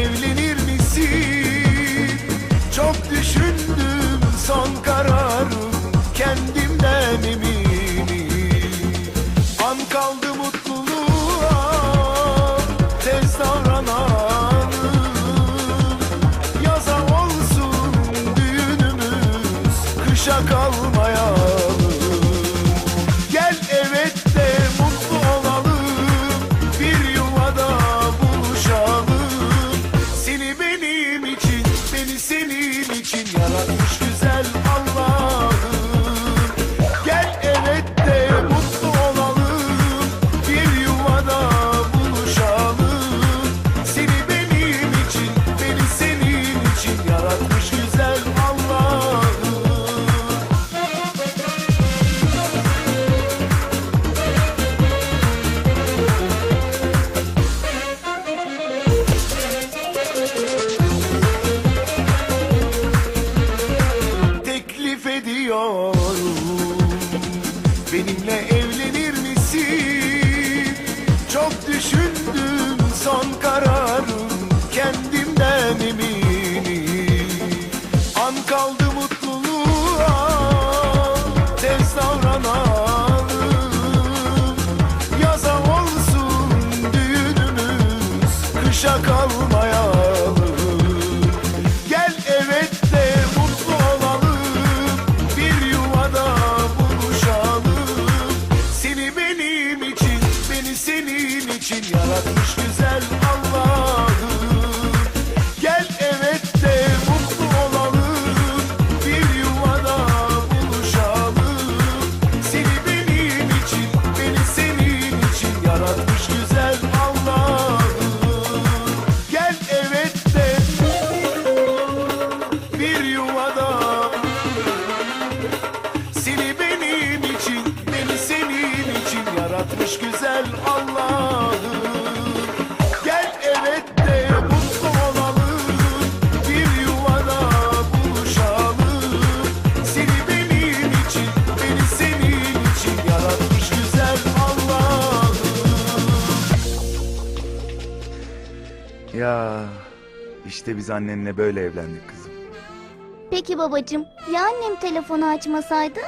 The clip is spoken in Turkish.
evlenir Kışa kalmayalım. Gel evet de mutlu olalım. Bir yuvada buluşalım. Seni benim için Beni senin için Yaratmış güzel ediyorum Benimle evlenir misin? Çok düşündüm son kararım. Kendimden eminim. An kaldı mutluluğa için Yaratmış Ya işte biz annenle böyle evlendik kızım. Peki babacığım ya annem telefonu açmasaydı?